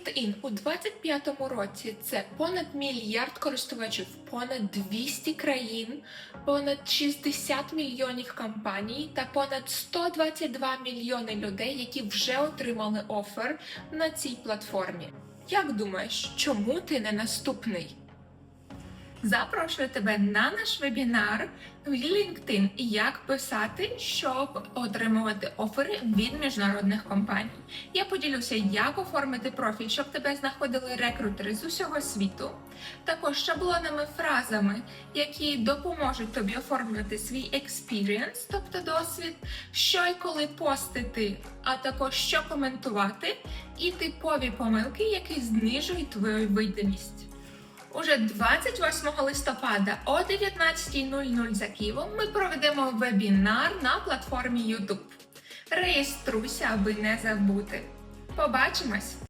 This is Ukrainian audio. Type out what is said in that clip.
LinkedIn у 2025 році це понад мільярд користувачів, понад 200 країн, понад 60 мільйонів компаній та понад 122 мільйони людей, які вже отримали офер на цій платформі. Як думаєш, чому ти не наступний? Запрошую тебе на наш вебінар в LinkedIn як писати, щоб отримувати офери від міжнародних компаній. Я поділюся, як оформити профіль, щоб тебе знаходили рекрутери з усього світу, також шаблонними фразами, які допоможуть тобі оформити свій experience, тобто досвід, що і коли постити, а також що коментувати, і типові помилки, які знижують твою видимість. Уже 28 листопада о 19.00 за Києвом ми проведемо вебінар на платформі YouTube. Реєструйся, аби не забути. Побачимось!